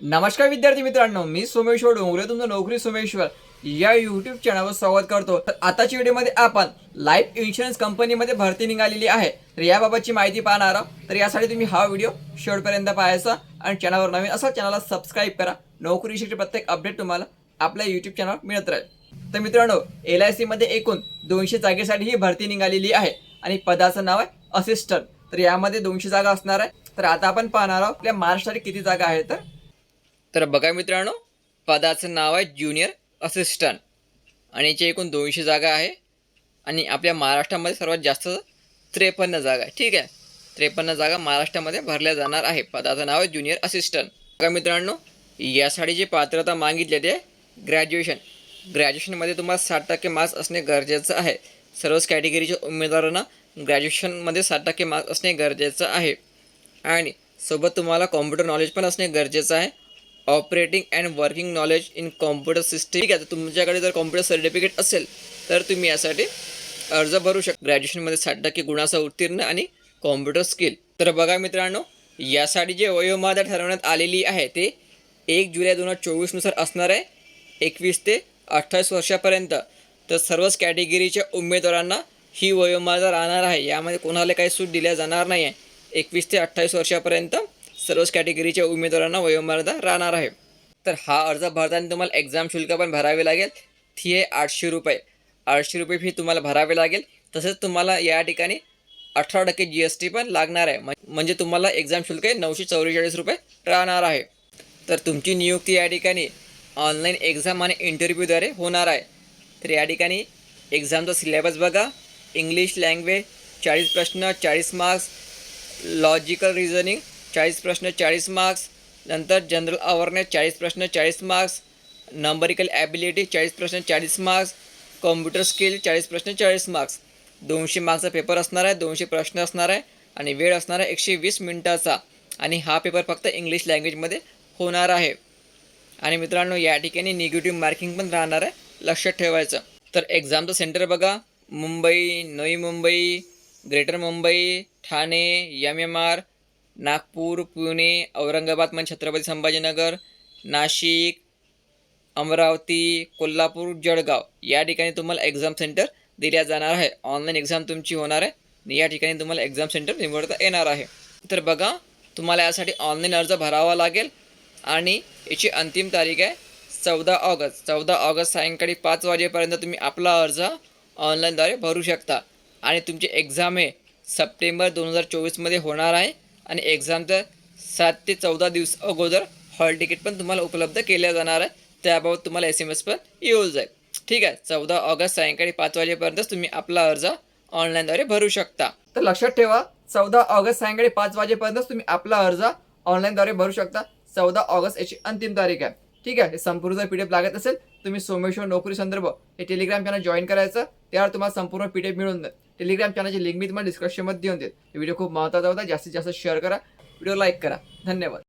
नमस्कार विद्यार्थी मित्रांनो मी सोमेश्वर डोंगरे तुमचं नोकरी सोमेश्वर या युट्यूब चॅनलवर स्वागत करतो. तर आताच्या व्हिडिओमध्ये आपण लाईफ इन्शुरन्स कंपनीमध्ये भरती निघालेली आहे. तर याबाबतची माहिती पाहणार आहोत. तर यासाठी तुम्ही हा व्हिडिओ शेवटपर्यंत पाहायचा आणि चॅनलवर नवीन असा चॅनलला सबस्क्राईब करा. नोकरीविषयीचे प्रत्येक अपडेट तुम्हाला आपल्या यूट्यूब चॅनलवर मिळत राहील. तर मित्रांनो एल आय सीमध्ये एकूण दोनशे जागेसाठी ही भरती निघालेली आहे आणि पदाचं नाव आहे असिस्टंट तर यामध्ये दोनशे जागा असणार आहे. तर आता आपण पाहणार आहोत आपल्या महाराष्ट्रात किती जागा आहे. तर तर बघा मित्रांनो पदाचं नाव आहे ज्युनियर असिस्टंट. आणि याची एकूण दोनशे जागा आहे. आणि आपल्या महाराष्ट्रामध्ये सर्वात जास्त त्रेपन्न जागा आहे. ठीक आहे? त्रेपन्न जागा महाराष्ट्रामध्ये भरल्या जाणार आहे. पदाचं नाव आहे ज्युनियर असिस्टंट. बघा मित्रांनो यासाठी जी पात्रता मागितली ते ग्रॅज्युएशन. ग्रॅज्युएशनमध्ये तुम्हाला साठ टक्के मार्क्स असणे गरजेचं आहे. सर्वच कॅटेगरीच्या उमेदवारांना ग्रॅज्युएशनमध्ये साठ टक्के मार्क्स असणे गरजेचं आहे. आणि सोबत तुम्हाला कॉम्प्युटर नॉलेज पण असणे गरजेचं आहे. Operating and working knowledge in computer system ठीक आहे तर तुमच्याकडे जर कॉम्प्युटर सर्टिफिकेट असेल तर तुम्ही यासाठी अर्ज भरू शकता. ग्रॅज्युएशनमध्ये साठ टक्के गुणाचा उत्तीर्ण आणि कॉम्प्युटर स्किल तर बघा मित्रांनो यासाठी जे वयोमर्यादा ठरवण्यात आलेली आहे ते एक जुलै दोन हजार चोवीसनुसार असणार आहे एकवीस ते अठ्ठावीस वर्षापर्यंत. तर सर्वच कॅटेगरीच्या उमेदवारांना ही वयोमर्यादा राहणार आहे. यामध्ये कोणाला काही सूट दिल्या जाणार नाही आहे एकवीस ते अठ्ठावीस वर्षापर्यंत सर्वच कॅटेगरीच्या उमेदवारांना वयोमर्यादा राहणार आहे. तर हा अर्ज भरताना तुम्हाला एक्झाम शुल्क पण भरावे लागेल. ती आहे आठशे रुपये. आठशे रुपये फी तुम्हाला भरावे लागेल. तसेच तुम्हाला या ठिकाणी अठरा टक्के जी एस टी पण लागणार आहे. म्हणजे तुम्हाला एक्झाम शुल्क नऊशे चौवेचाळीस रुपये राहणार आहे. तर तुमची नियुक्ती या ठिकाणी ऑनलाईन एक्झाम आणि इंटरव्ह्यूद्वारे होणार आहे. तर या ठिकाणी एक्झामचा सिलेबस बघा. इंग्लिश लँग्वेज चाळीस प्रश्न चाळीस मार्क्स लॉजिकल रिझनिंग चाळीस प्रश्न चाळीस मार्क्स नंतर जनरल अवेअरनेस चाळीस प्रश्न चाळीस मार्क्स नंबरिकल ॲबिलिटी चाळीस प्रश्न चाळीस मार्क्स कॉम्प्युटर स्किल चाळीस प्रश्न चाळीस मार्क्स दोनशे मार्क्सचा पेपर असणार आहे दोनशे प्रश्न असणार आहे आणि वेळ असणार आहे एकशे वीस मिनटाचा. आणि हा पेपर फक्त इंग्लिश लँग्वेजमध्ये होणार आहे. आणि मित्रांनो या ठिकाणी निगेटिव्ह मार्किंग पण राहणार आहे. लक्षात ठेवायचं. तर एक्झामचं सेंटर बघा. Mumbai Navi Mumbai greater Mumbai Thane M M R Nagpur Pune Aurangabad म्हणजे छत्रपती संभाजीनगर नाशिक अमरावती कोल्हापूर जळगाव. या ठिकाणी तुम्हाला एक्झाम सेंटर दिल्या जाणार आहे. ऑनलाईन एक्झाम तुमची होणार आहे आणि या ठिकाणी तुम्हाला एक्झाम सेंटर निवडता येणार आहे. तर बघा तुम्हाला यासाठी ऑनलाईन अर्ज भरावा लागेल आणि याची अंतिम तारीख आहे चौदा ऑगस्ट. चौदा ऑगस्ट सायंकाळी पाच वाजेपर्यंत तुम्ही आपला अर्ज ऑनलाईनद्वारे भरू शकता. आणि तुमची एक्झाम हे सप्टेंबर दोन हजार चोवीसमध्ये होणार आहे. आणि एक्झामचं सात ते चौदा दिवस अगोदर हॉल तिकीट पण तुम्हाला उपलब्ध केल्या जाणार आहे. त्याबाबत तुम्हाला एस एम एस पण येऊन जाईल. ठीक आहे? चौदा ऑगस्ट सायंकाळी पाच वाजेपर्यंतच तुम्ही आपला अर्ज ऑनलाईनद्वारे भरू शकता. तर लक्षात ठेवा चौदा ऑगस्ट सायंकाळी पाच वाजेपर्यंतच तुम्ही आपला अर्ज ऑनलाईनद्वारे भरू शकता. चौदा ऑगस्ट याची अंतिम तारीख आहे. ठीक आहे? हे संपूर्ण जर पी डी एफ लागत असेल तुम्ही सोमेश्वर नोकरी संदर्भ हे टेलिग्राम चॅनल जॉईन करायचं. त्यावर तुम्हाला संपूर्ण पी डी एफ मिळून जाईल. टेलिग्राम चॅनलची लिंक मी तुम्हाला डिस्क्रिप्शनमध्ये देऊन देत. व्हिडिओ खूप महत्त्वाचा होता. जास्तीत जास्त शेअर करा. व्हिडिओ लाईक करा. धन्यवाद.